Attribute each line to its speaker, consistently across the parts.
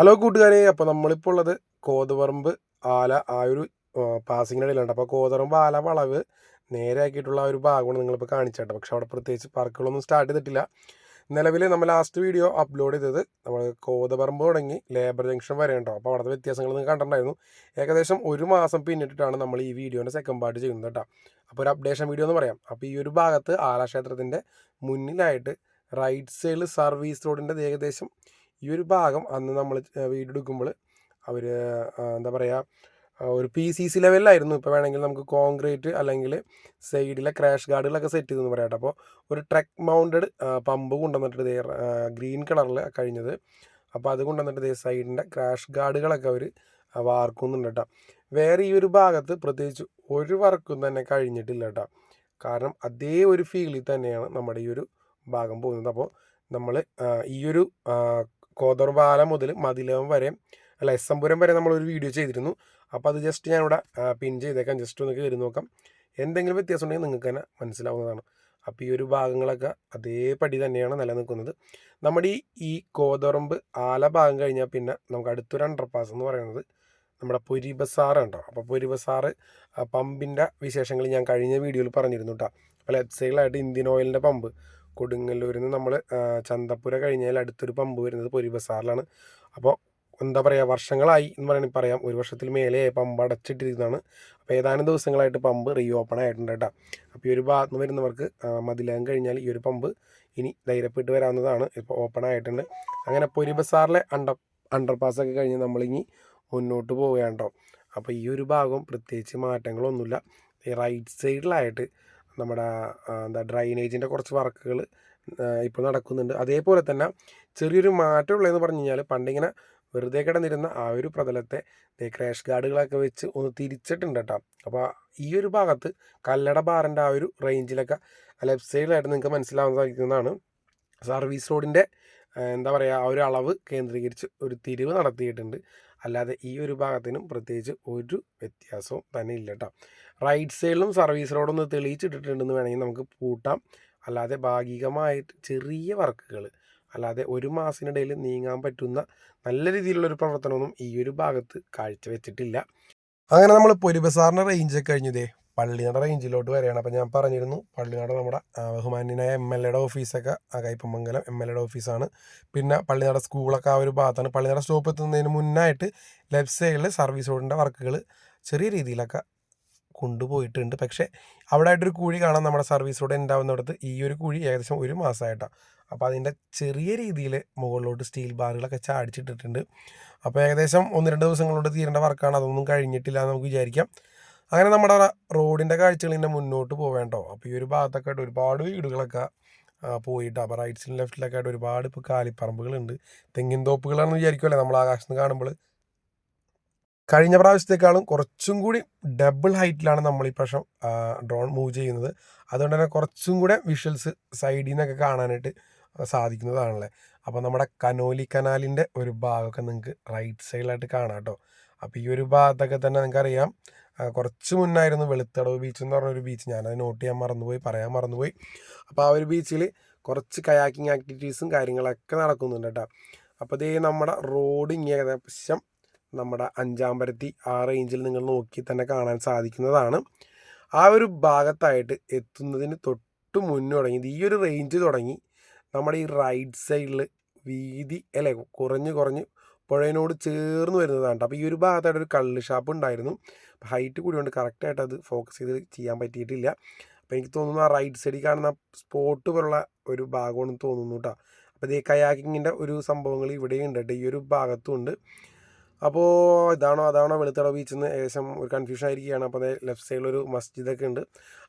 Speaker 1: Hello കൂട്ടുകാരെ. അപ്പോൾ നമ്മളിപ്പോൾ ഉള്ളത് കോതപറമ്പ് ആല ആ ഒരു പാസിങ്ങിനിടയിലുണ്ട് അപ്പോൾ കോതപറമ്പ് ആല വളവ് നേരെ ആക്കിയിട്ടുള്ള ആ ഒരു ഭാഗമാണ് നിങ്ങളിപ്പോൾ കാണിച്ചേട്ടെ പക്ഷെ അവിടെ പ്രത്യേകിച്ച് പാർക്കുകളൊന്നും സ്റ്റാർട്ട് ചെയ്തിട്ടില്ല. നിലവിൽ നമ്മൾ ലാസ്റ്റ് വീഡിയോ അപ്ലോഡ് ചെയ്തത് നമ്മൾ കോതപറമ്പ് തുടങ്ങി ലേബർ ജംഗ്ഷൻ വരെ ഉണ്ടോ? അപ്പോൾ അവിടുത്തെ വ്യത്യാസങ്ങൾ നിങ്ങൾ കണ്ടിട്ടുണ്ടായിരുന്നു. ഏകദേശം ഒരു മാസം പിന്നിട്ടിട്ടാണ് നമ്മൾ ഈ വീഡിയോന്റെ സെക്കൻഡ് പാർട്ട് ചെയ്യുന്നത് കേട്ടോ. അപ്പോൾ ഒരു അപ്ഡേഷൻ വീഡിയോ എന്ന് പറയാം. അപ്പോൾ ഈ ഒരു ഭാഗത്ത് ആലാക്ഷേത്രത്തിന്റെ മുന്നിലായിട്ട് റൈറ്റ് സൈഡിൽ സർവീസ് റോഡിന്റെ ഏകദേശം ഈ ഒരു ഭാഗം അന്ന് നമ്മൾ വീഡിയോ എടുക്കുമ്പോൾ അവർ എന്താ പറയുക ഒരു പി സി സി ലെവലിലായിരുന്നു. ഇപ്പോൾ വേണമെങ്കിൽ നമുക്ക് കോൺക്രീറ്റ് അല്ലെങ്കിൽ സൈഡിലെ ക്രാഷ് ഗാർഡുകളൊക്കെ സെറ്റ് ചെയ്തെന്ന് പറയാം അപ്പോൾ ഒരു ട്രക്ക് മൗണ്ടഡ് പമ്പ് കൊണ്ടുവന്നിട്ട് ദേ ഗ്രീൻ കളറിൽ കഴിഞ്ഞത്. അപ്പോൾ അത് കൊണ്ടുവന്നിട്ട് ദേ സൈഡിന്റെ ക്രാഷ് ഗാർഡുകളൊക്കെ അവർ വാർക്കുന്നുണ്ട് കേട്ടോ വേറെ ഈ ഒരു ഭാഗത്ത് പ്രത്യേകിച്ച് ഒരു വർക്കും തന്നെ കഴിഞ്ഞിട്ടില്ല കേട്ടോ കാരണം അതേ ഒരു ഫീലിൽ തന്നെയാണ് നമ്മുടെ ഈ ഒരു ഭാഗം പോകുന്നത്. അപ്പോൾ നമ്മൾ ഈ ഒരു കോതർപാല മുതൽ മതിലകം വരെ അല്ല എസ് എംപുരം വരെ നമ്മളൊരു വീഡിയോ ചെയ്തിരുന്നു. അപ്പോൾ അത് ജസ്റ്റ് ഞാനിവിടെ പിൻ ചെയ്തേക്കാം. ജസ്റ്റ് ഒന്ന് കയറി നോക്കാം. എന്തെങ്കിലും വ്യത്യാസം ഉണ്ടെങ്കിൽ നിങ്ങൾക്ക് തന്നെ മനസ്സിലാവുന്നതാണ്. അപ്പോൾ ഈ ഒരു ഭാഗങ്ങളൊക്കെ അതേപടി തന്നെയാണ് നിലനിൽക്കുന്നത്. നമ്മുടെ ഈ കോതറമ്പ് ആല ഭാഗം കഴിഞ്ഞാൽ പിന്നെ നമുക്ക് അടുത്തൊരു അണ്ടർപാസ് എന്ന് പറയുന്നത് നമ്മുടെ പൊരി ബസാറ് ഉണ്ടോ അപ്പോൾ പൊരി പമ്പിന്റെ വിശേഷങ്ങൾ ഞാൻ കഴിഞ്ഞ വീഡിയോയിൽ പറഞ്ഞിരുന്നു കേട്ടോ അപ്പോൾ ലെഫ്റ്റ് സൈഡിലായിട്ട് ഇന്ത്യൻ ഓയിലിന്റെ പമ്പ്. കൊടുങ്ങല്ലൂരിൽ നിന്ന് നമ്മൾ ചന്തപ്പുര കഴിഞ്ഞാൽ അടുത്തൊരു പമ്പ് വരുന്നത് പൊരി ബസാറിലാണ്. അപ്പോൾ എന്താ പറയുക വർഷങ്ങളായി എന്ന് പറയുകയാണെങ്കിൽ പറയാം. ഒരു വർഷത്തിൽ മേലെ പമ്പ് അടച്ചിട്ടിരുന്നതാണ് അപ്പോൾ ഏതാനും ദിവസങ്ങളായിട്ട് പമ്പ് റീ ഓപ്പൺ ആയിട്ടുണ്ട് കേട്ടോ. അപ്പോൾ ഈ ഒരു ഭാഗത്ത് നിന്ന് വരുന്നവർക്ക് മതിലകം കഴിഞ്ഞാൽ ഈ ഒരു പമ്പ് ഇനി ധൈര്യപ്പെട്ട് വരാവുന്നതാണ്. ഇപ്പോൾ ഓപ്പൺ ആയിട്ടുണ്ട്. അങ്ങനെ പൊരി ബസാറിലെ അണ്ടർ അണ്ടർ പാസ്സൊക്കെ കഴിഞ്ഞ് നമ്മളിനി മുന്നോട്ട് പോവുകയാണ് കേട്ടോ. അപ്പോൾ ഈ ഒരു ഭാഗം പ്രത്യേകിച്ച് മാറ്റങ്ങളൊന്നുമില്ല. റൈറ്റ് സൈഡിലായിട്ട് നമ്മുടെ എന്താ ഡ്രൈനേജിന്റെ കുറച്ച് വർക്കുകൾ ഇപ്പോൾ നടക്കുന്നുണ്ട്. അതേപോലെ തന്നെ ചെറിയൊരു മാറ്റമുള്ളതെന്ന് പറഞ്ഞു കഴിഞ്ഞാൽ പണ്ടിങ്ങനെ വെറുതെ കിടന്നിരുന്ന ആ ഒരു പ്രതലത്തെ ക്രാഷ് ഗാർഡുകളൊക്കെ വെച്ച് ഒന്ന് തിരിച്ചിട്ടുണ്ട് കേട്ടോ. അപ്പോൾ ഈ ഒരു ഭാഗത്ത് കല്ലട ബാറിന്റെ ആ ഒരു റേഞ്ചിലൊക്കെ ലെഫ്റ്റ് സൈഡിലായിട്ട് നിങ്ങൾക്ക് മനസ്സിലാവാൻ സാധിക്കുന്നതാണ്. സർവീസ് റോഡിന്റെ എന്താ പറയുക ആ ഒരു അളവ് കേന്ദ്രീകരിച്ച് ഒരു തിരിവ് നടത്തിയിട്ടുണ്ട്. അല്ലാതെ ഈ ഒരു ഭാഗത്തിനും പ്രത്യേകിച്ച് ഒരു വ്യത്യാസവും തന്നെ ഇല്ല കേട്ടോ. റൈറ്റ് സൈഡിലും സർവീസ് റോഡൊന്ന് തെളിയിച്ചിട്ടിട്ടുണ്ടെന്ന് വേണമെങ്കിൽ നമുക്ക് പൂട്ടാം. അല്ലാതെ ഭാഗികമായിട്ട് ചെറിയ വർക്കുകൾ അല്ലാതെ ഒരു മാസത്തിനിടയിൽ നീങ്ങാൻ പറ്റുന്ന നല്ല രീതിയിലുള്ളൊരു പ്രവർത്തനമൊന്നും ഈ ഒരു ഭാഗത്ത് കാഴ്ചവെച്ചിട്ടില്ല. അങ്ങനെ നമ്മൾ പൊരിബസാറിന്റെ റേഞ്ചൊക്കെ കഴിഞ്ഞതേ പള്ളിനട റേഞ്ചിലോട്ട് വരികയാണ് അപ്പോൾ ഞാൻ പറഞ്ഞിരുന്നു പള്ളിനട നമ്മുടെ ബഹുമാന്യനായ എം എൽ എയുടെ ഓഫീസൊക്കെ കൈപ്പമംഗലം എം എൽ എയുടെ ഓഫീസാണ് പിന്നെ പള്ളിനട സ്കൂളൊക്കെ ആ ഒരു ഭാഗത്താണ്. പള്ളിനട സ്റ്റോപ്പ് എത്തുന്നതിന് മുന്നായിട്ട് ലെഫ്റ്റ് സൈഡിൽ സർവീസ് റോഡിന്റെ വർക്കുകൾ ചെറിയ രീതിയിലൊക്കെ കൊണ്ടുപോയിട്ടുണ്ട്. പക്ഷേ അവിടെ ആയിട്ടൊരു കുഴി കാണാൻ നമ്മുടെ സർവീസ് റോഡ് ഉണ്ടാവുന്നിടത്ത് ഈ ഒരു കുഴി ഏകദേശം ഒരു മാസമായിട്ടാണ് അപ്പോൾ അതിന്റെ ചെറിയ രീതിയിൽ മുകളിലോട്ട് സ്റ്റീൽ ബാറുകളൊക്കെ ചാടിച്ചിട്ടിട്ടുണ്ട്. അപ്പോൾ ഏകദേശം ഒന്ന് രണ്ട് ദിവസങ്ങളോട് തീരേണ്ട വർക്കാണ്. അതൊന്നും കഴിഞ്ഞിട്ടില്ല എന്ന് നമുക്ക് വിചാരിക്കാം. അങ്ങനെ നമ്മുടെ റോഡിന്റെ കാഴ്ചകൾ ഇങ്ങനെ മുന്നോട്ട് പോവേണ്ടോ അപ്പോൾ ഈ ഒരു ഭാഗത്തൊക്കെ ആയിട്ട് ഒരുപാട് വീടുകളൊക്കെ പോയിട്ട് അപ്പോൾ റൈറ്റ്സിലും ലെഫ്റ്റിലൊക്കെ ആയിട്ട് ഒരുപാട് ഇപ്പോൾ കാലിപ്പറമ്പുകളുണ്ട്. തെങ്ങിൻ തോപ്പുകളാണെന്ന് വിചാരിക്കുമല്ലേ നമ്മൾ ആകാശത്ത് കാണുമ്പോൾ കഴിഞ്ഞ പ്രാവശ്യത്തേക്കാളും കുറച്ചും കൂടി ഡബിൾ ഹൈറ്റിലാണ് നമ്മൾ ഈ പ്രാവശ്യം ഡ്രോൺ മൂവ് ചെയ്യുന്നത്. അതുകൊണ്ട് തന്നെ കുറച്ചും കൂടെ വിഷ്വൽസ് സൈഡിൽ നിന്നൊക്കെ കാണാനായിട്ട് സാധിക്കുന്നതാണല്ലേ. അപ്പോൾ നമ്മുടെ കനോലി കനാലിന്റെ ഒരു ഭാഗമൊക്കെ നിങ്ങൾക്ക് റൈറ്റ് സൈഡിലായിട്ട് കാണാം കേട്ടോ. അപ്പോൾ ഈ ഒരു ഭാഗത്തൊക്കെ തന്നെ നിങ്ങൾക്കറിയാം കുറച്ച് മുന്നായിരുന്നു വെളുത്തടവ് ബീച്ച് എന്ന് പറഞ്ഞൊരു ബീച്ച് ഞാനത് നോട്ട് ചെയ്യാൻ മറന്നുപോയി പറയാൻ മറന്നുപോയി. അപ്പോൾ ആ ഒരു ബീച്ചിൽ കുറച്ച് കയാക്കിങ് ആക്ടിവിറ്റീസും കാര്യങ്ങളൊക്കെ നടക്കുന്നുണ്ട് കേട്ടോ. അപ്പോൾ ഇതേ നമ്മുടെ റോഡ് ഏകദേശം നമ്മുടെ അഞ്ചാമ്പരത്തി ആ റേഞ്ചിൽ നിങ്ങൾ നോക്കി തന്നെ കാണാൻ സാധിക്കുന്നതാണ്. ആ ഒരു ഭാഗത്തായിട്ട് എത്തുന്നതിന് തൊട്ട് മുന്നേ തുടങ്ങി ഈ ഒരു റേഞ്ച് തുടങ്ങി നമ്മുടെ ഈ റൈറ്റ് സൈഡിൽ വീതി അല്ലേ കുറഞ്ഞ് കുറഞ്ഞ് പുഴയിനോട് ചേർന്ന് വരുന്നതാണ് അപ്പോൾ ഈ ഒരു ഭാഗത്തായിട്ട് ഒരു കള്ള് ഷാപ്പ് ഉണ്ടായിരുന്നു. ഹൈറ്റ് കൂടിയുണ്ട് കറക്റ്റായിട്ട് അത് ഫോക്കസ് ചെയ്ത് ചെയ്യാൻ പറ്റിയിട്ടില്ല. അപ്പോൾ എനിക്ക് തോന്നുന്നു ആ റൈറ്റ് സൈഡിൽ കാണുന്ന സ്പോട്ട് പോലുള്ള ഒരു ഭാഗമാണെന്ന് തോന്നുന്നു കേട്ടോ അപ്പോൾ ഈ കയാക്കിങ്ങിന്റെ ഒരു സംഭവങ്ങൾ ഇവിടെയുണ്ട് ഈ ഒരു ഭാഗത്തും ഉണ്ട്. അപ്പോൾ ഇതാണോ അതാണോ വെളുത്തട ബീച്ച് എന്ന് ഏകദേശം ഒരു കൺഫ്യൂഷൻ ആയിരിക്കുകയാണ്. അപ്പോൾ അതേ ലെഫ്റ്റ് സൈഡിലൊരു മസ്ജിദൊക്കെ ഉണ്ട്.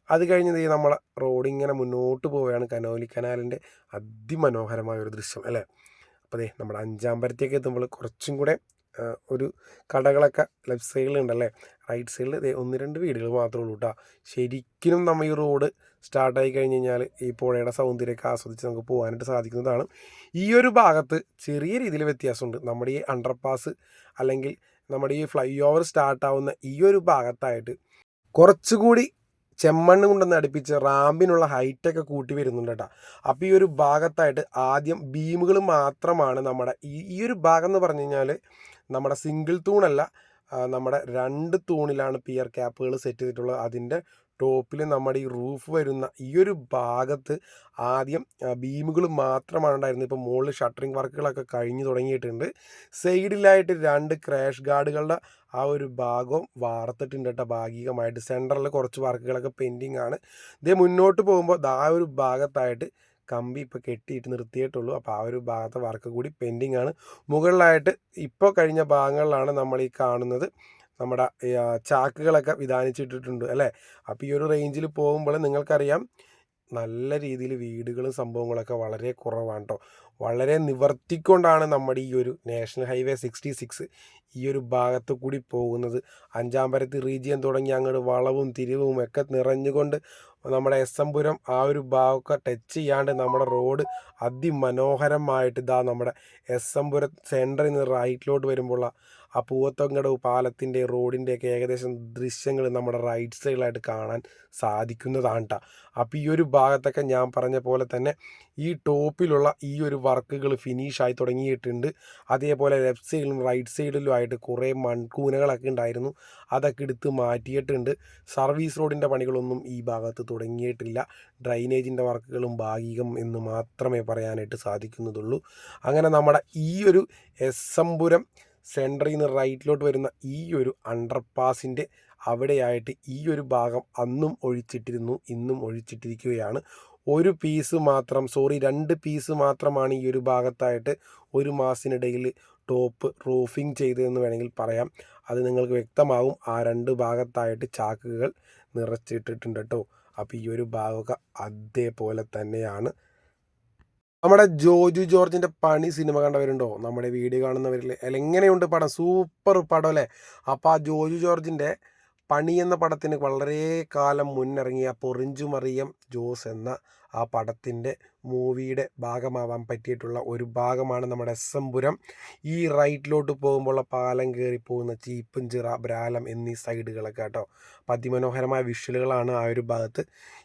Speaker 1: അത് കഴിഞ്ഞ് ഈ നമ്മളെ റോഡ് ഇങ്ങനെ മുന്നോട്ട് പോവുകയാണ്. കനോലി കനാലിന്റെ അതിമനോഹരമായ ഒരു ദൃശ്യം അല്ലേ? അപ്പോൾ അതെ നമ്മുടെ അഞ്ചാമ്പരത്തേക്ക് എത്തുമ്പോൾ കുറച്ചും കൂടെ ഒരു കടകളൊക്കെ ലെഫ്റ്റ് സൈഡിലുണ്ടല്ലേ റൈറ്റ് സൈഡിൽ ഒന്ന് രണ്ട് വീടുകൾ മാത്രമേ ഉള്ളൂ കേട്ടോ ശരിക്കും നമ്മൾ ഈ റോഡ് സ്റ്റാർട്ടായി കഴിഞ്ഞ് കഴിഞ്ഞാൽ ഈ പുഴയുടെ സൗന്ദര്യമൊക്കെ ആസ്വദിച്ച് നമുക്ക് പോകാനായിട്ട് സാധിക്കുന്നതാണ്. ഈ ഒരു ഭാഗത്ത് ചെറിയ രീതിയിൽ വ്യത്യാസമുണ്ട്. നമ്മുടെ ഈ അണ്ടർപാസ് അല്ലെങ്കിൽ നമ്മുടെ ഈ ഫ്ലൈ ഓവർ സ്റ്റാർട്ടാവുന്ന ഈ ഒരു ഭാഗത്തായിട്ട് കുറച്ചുകൂടി ചെമ്മണ്ണ് കൊണ്ടൊന്ന് അടുപ്പിച്ച് റാമ്പിനുള്ള ഹൈറ്റൊക്കെ കൂട്ടി വരുന്നുണ്ട് കേട്ടോ. അപ്പോൾ ഈ ഒരു ഭാഗത്തായിട്ട് ആദ്യം ബീമുകൾ മാത്രമാണ് നമ്മുടെ ഈ ഈ ഒരു ഭാഗം എന്ന് പറഞ്ഞു കഴിഞ്ഞാൽ നമ്മുടെ സിംഗിൾ തൂണല്ല നമ്മുടെ രണ്ട് തൂണിലാണ് പിയർ ക്യാപ്പുകൾ സെറ്റ് ചെയ്തിട്ടുള്ളത്. അതിന്റെ ടോപ്പിൽ നമ്മുടെ ഈ റൂഫ് വരുന്ന ഈ ഒരു ഭാഗത്ത് ആദ്യം ബീമുകൾ മാത്രമാണ് ഉണ്ടായിരുന്നത്. ഇപ്പോൾ മുകളിൽ ഷട്ടറിങ് വർക്കുകളൊക്കെ കഴിഞ്ഞു തുടങ്ങിയിട്ടുണ്ട്. സൈഡിലായിട്ട് രണ്ട് ക്രാഷ് ഗാർഡുകളുടെ ആ ഒരു ഭാഗവും വാർത്തിട്ടുണ്ട് കേട്ടോ ഭാഗികമായിട്ട്. സെന്ററിൽ കുറച്ച് വർക്കുകളൊക്കെ പെൻഡിങ് ആണ്. ഇതേ മുന്നോട്ട് പോകുമ്പോൾ ആ ഒരു ഭാഗത്തായിട്ട് കമ്പി ഇപ്പോൾ കെട്ടിയിട്ട് നിർത്തിയിട്ടുള്ളൂ. അപ്പോൾ ആ ഒരു ഭാഗത്തെ വർക്ക് കൂടി പെൻഡിങ് ആണ്. മുകളിലായിട്ട് ഇപ്പോൾ കഴിഞ്ഞ ഭാഗങ്ങളിലാണ് നമ്മൾ ഈ കാണുന്നത്. നമ്മുടെ ചാക്കുകളൊക്കെ വിധാനിച്ചിട്ടിട്ടുണ്ട് അല്ലേ? അപ്പോൾ ഈ ഒരു റേഞ്ചിൽ പോകുമ്പോൾ നിങ്ങൾക്കറിയാം നല്ല രീതിയിൽ വീടുകളും സംഭവങ്ങളൊക്കെ വളരെ കുറവാണ് കേട്ടോ വളരെ നിവർത്തിക്കൊണ്ടാണ് നമ്മുടെ ഈ ഒരു നാഷണൽ ഹൈവേ സിക്സ്റ്റി സിക്സ് ഈ ഒരു ഭാഗത്ത് കൂടി പോകുന്നത്. അഞ്ചാമ്പരത്തി റീജിയൻ തുടങ്ങി അങ്ങോട്ട് വളവും തിരിവും ഒക്കെ നിറഞ്ഞുകൊണ്ട് നമ്മുടെ എസ് എം പുരം ആ ഒരു ഭാഗമൊക്കെ ടച്ച് ചെയ്യാണ്ട് നമ്മുടെ റോഡ് അതിമനോഹരമായിട്ട് ഇതാ നമ്മുടെ എസ് എം പുരം സെന്ററിൽ നിന്ന് റൈറ്റിലോട്ട് വരുമ്പോൾ ആ പൂവത്തങ്കടവ് പാലത്തിന്റെ റോഡിന്റെയൊക്കെ ഏകദേശം ദൃശ്യങ്ങൾ നമ്മുടെ റൈറ്റ് സൈഡിലായിട്ട് കാണാൻ സാധിക്കുന്നതാണ് കേട്ടോ അപ്പോൾ ഈ ഒരു ഭാഗത്തൊക്കെ ഞാൻ പറഞ്ഞ പോലെ തന്നെ ഈ ടോപ്പിലുള്ള ഈ ഒരു വർക്കുകൾ ഫിനിഷായി തുടങ്ങിയിട്ടുണ്ട്. അതേപോലെ ലെഫ്റ്റ് സൈഡിലും റൈറ്റ് സൈഡിലുമായിട്ട് കുറേ മൺകൂനകളൊക്കെ ഉണ്ടായിരുന്നു. അതൊക്കെ എടുത്ത് മാറ്റിയിട്ടുണ്ട്. സർവീസ് റോഡിന്റെ പണികളൊന്നും ഈ ഭാഗത്ത് തുടങ്ങിയിട്ടില്ല. ഡ്രൈനേജിന്റെ വർക്കുകളും ഭാഗികം എന്ന് മാത്രമേ പറയാനായിട്ട് സാധിക്കുന്നതുള്ളൂ. അങ്ങനെ നമ്മുടെ ഈ ഒരു എസ് എംപുരം സെന്ററിൽ നിന്ന് റൈറ്റിലോട്ട് വരുന്ന ഈ ഒരു അണ്ടർപാസിന്റെ അവിടെയായിട്ട് ഈ ഒരു ഭാഗം അന്നും ഒഴിച്ചിട്ടിരുന്നു ഇന്നും ഒഴിച്ചിട്ടിരിക്കുകയാണ്. ഒരു പീസ് മാത്രം സോറി രണ്ട് പീസ് മാത്രമാണ് ഈ ഒരു ഭാഗത്തായിട്ട് ഒരു മാസത്തിനിടയിൽ ടോപ്പ് റൂഫിങ് ചെയ്തതെന്ന് വേണമെങ്കിൽ പറയാം. അത് നിങ്ങൾക്ക് വ്യക്തമാകും ആ രണ്ട് ഭാഗത്തായിട്ട് ചാക്കുകൾ നിറച്ചിട്ടിട്ടുണ്ട് കേട്ടോ. അപ്പോൾ ഈ ഒരു ഭാഗമൊക്കെ അതേപോലെ തന്നെയാണ്. നമ്മുടെ ജോജു ജോർജിന്റെ പണി സിനിമ കണ്ടവരുണ്ടോ? നമ്മുടെ വീഡിയോ കാണുന്നവരിൽ അല്ല എങ്ങനെയുണ്ട് പടം. സൂപ്പർ പടം അല്ലേ? അപ്പോൾ ആ ജോജു ജോർജിന്റെ പണി എന്ന പടത്തിന് വളരെ കാലം മുന്നിറങ്ങിയ പൊറിഞ്ചു മറിയം ജോസ് എന്ന ആ പടത്തിന്റെ മൂവിയുടെ ഭാഗമാവാൻ പറ്റിയിട്ടുള്ള ഒരു ഭാഗമാണ് നമ്മുടെ എസ് എം പുരം ഈ റൈറ്റിലോട്ട് പോകുമ്പോൾ പാലം കയറി പോകുന്ന ചീപ്പഞ്ചിറ ബ്രാലം എന്നീ സൈഡുകളൊക്കെ കേട്ടോ. അതിമനോഹരമായ വിഷ്വലുകളാണ് ആ ഒരു ഭാഗത്ത്.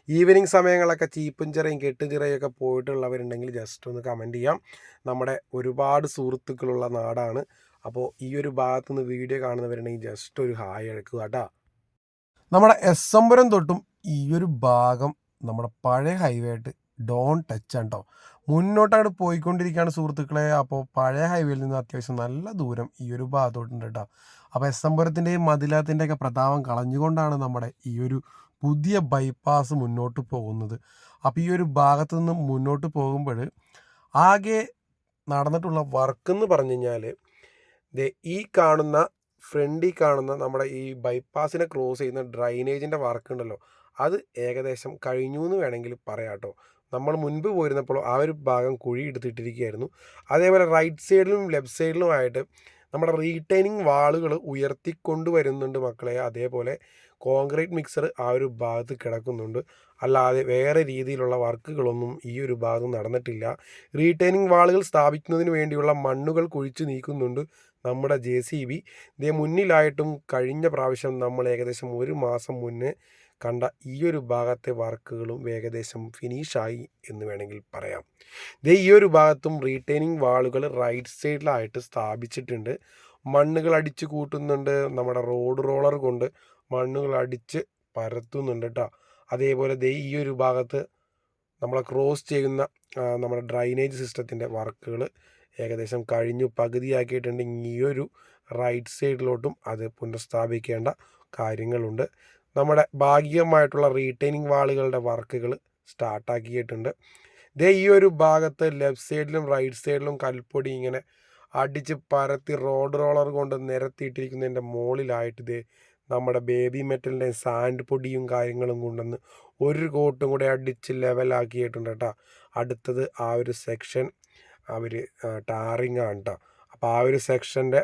Speaker 1: ഈവനിങ് സമയങ്ങളൊക്കെ ചീപ്പഞ്ചിറയും കെട്ടുചിറയൊക്കെ പോയിട്ടുള്ളവരുണ്ടെങ്കിൽ ജസ്റ്റ് ഒന്ന് കമന്റ് ചെയ്യാം. നമ്മുടെ ഒരുപാട് സുഹൃത്തുക്കളുള്ള നാടാണ്. അപ്പോൾ ഈ ഒരു ഭാഗത്തുനിന്ന് വീഡിയോ കാണുന്നവരുണ്ടെങ്കിൽ ജസ്റ്റ് ഒരു ഹായ് എടുക്കുക കേട്ടോ. നമ്മുടെ എസ് എംപുരം തൊട്ടും ഈ ഒരു ഭാഗം നമ്മുടെ പഴയ ഹൈവേ ആയിട്ട് ഡോൺ ടച്ച് ആണ് കേട്ടോ മുന്നോട്ടങ്ങോട്ട് പോയിക്കൊണ്ടിരിക്കുകയാണ് സുഹൃത്തുക്കളെ. അപ്പോൾ പഴയ ഹൈവേയിൽ നിന്ന് അത്യാവശ്യം നല്ല ദൂരം ഈ ഒരു ഭാഗത്തോട്ടുണ്ട് കേട്ടോ. അപ്പോൾ എസ് എംപുരത്തിന്റെയും മതിലാത്തിന്റെയൊക്കെ പ്രതാപം കളഞ്ഞുകൊണ്ടാണ് നമ്മുടെ ഈ ഒരു പുതിയ ബൈപ്പാസ് മുന്നോട്ട് പോകുന്നത്. അപ്പോൾ ഈ ഒരു ഭാഗത്തു നിന്ന് മുന്നോട്ട് പോകുമ്പോൾ ആകെ നടന്നിട്ടുള്ള വർക്ക് എന്ന് പറഞ്ഞു കഴിഞ്ഞാൽ ഈ കാണുന്ന ഫ്രണ്ടിൽ കാണുന്ന നമ്മുടെ ഈ ബൈപ്പാസിനെ ക്രോസ് ചെയ്യുന്ന ഡ്രൈനേജിന്റെ വർക്ക് ഉണ്ടല്ലോ അത് ഏകദേശം കഴിഞ്ഞു എന്ന് വേണമെങ്കിൽ പറയാം കേട്ടോ നമ്മൾ മുൻപ് പോയിരുന്നപ്പോൾ ആ ഒരു ഭാഗം കുഴി എടുത്തിട്ടിരിക്കുകയായിരുന്നു. അതേപോലെ റൈറ്റ് സൈഡിലും ലെഫ്റ്റ് സൈഡിലുമായിട്ട് നമ്മുടെ റീറ്റൈനിങ് വാളുകൾ ഉയർത്തിക്കൊണ്ട് വരുന്നുണ്ട് മക്കളെ. അതേപോലെ കോൺക്രീറ്റ് മിക്സർ ആ ഒരു ഭാഗത്ത് കിടക്കുന്നുണ്ട്. അല്ലാതെ വേറെ രീതിയിലുള്ള വർക്കുകളൊന്നും ഈ ഒരു ഭാഗം നടന്നിട്ടില്ല. റീറ്റൈനിങ് വാളുകൾ സ്ഥാപിക്കുന്നതിന് വേണ്ടിയുള്ള മണ്ണുകൾ കുഴിച്ച് നീക്കുന്നുണ്ട്. നമ്മുടെ ജെ സി ബി ഇതേ മുന്നിലായിട്ടും കഴിഞ്ഞ പ്രാവശ്യം നമ്മൾ ഏകദേശം ഒരു മാസം മുന്നേ കണ്ട ഈ ഒരു ഭാഗത്തെ വർക്കുകളും ഏകദേശം ഫിനിഷായി എന്ന് വേണമെങ്കിൽ പറയാം. ദേ ഈ ഒരു ഭാഗത്തും റീറ്റെയിനിങ് വാളുകൾ റൈറ്റ് സൈഡിലായിട്ട് സ്ഥാപിച്ചിട്ടുണ്ട്. മണ്ണുകൾ അടിച്ച് കൂട്ടുന്നുണ്ട്. നമ്മുടെ റോഡ് റോളർ കൊണ്ട് മണ്ണുകൾ അടിച്ച് പരത്തുന്നുണ്ട് കേട്ടോ അതേപോലെ ദേ ഈ ഒരു ഭാഗത്ത് നമ്മളെ ക്രോസ് ചെയ്യുന്ന നമ്മുടെ ഡ്രൈനേജ് സിസ്റ്റത്തിന്റെ വർക്കുകൾ ഏകദേശം കഴിഞ്ഞു. പകുതിയാക്കിയിട്ടുണ്ട്. ഈ ഒരു റൈറ്റ് സൈഡിലോട്ടും അത് പുനഃസ്ഥാപിക്കേണ്ട കാര്യങ്ങളുണ്ട്. നമ്മുടെ ഭാഗികമായിട്ടുള്ള റീറ്റൈനിങ് വാളുകളുടെ വർക്കുകൾ സ്റ്റാർട്ടാക്കിയിട്ടുണ്ട് ദേ ഈ ഒരു ഭാഗത്ത് ലെഫ്റ്റ് സൈഡിലും റൈറ്റ് സൈഡിലും കൽപ്പൊടി ഇങ്ങനെ അടിച്ച് പരത്തി റോഡ് റോളർ കൊണ്ട് നിരത്തിയിട്ടിരിക്കുന്നതിന്റെ മുകളിലായിട്ട് ഇതേ നമ്മുടെ ബേബി മെറ്റലിന്റെ സാൻഡ് പൊടിയും കാര്യങ്ങളും കൊണ്ടുവന്ന് ഒരു കോട്ടും കൂടെ അടിച്ച് ലെവലാക്കിയിട്ടുണ്ട് കേട്ടോ. അടുത്തത് ആ ഒരു സെക്ഷൻ അവർ ടാറിങ് ആണ് കേട്ടോ അപ്പോൾ ആ ഒരു സെക്ഷന്റെ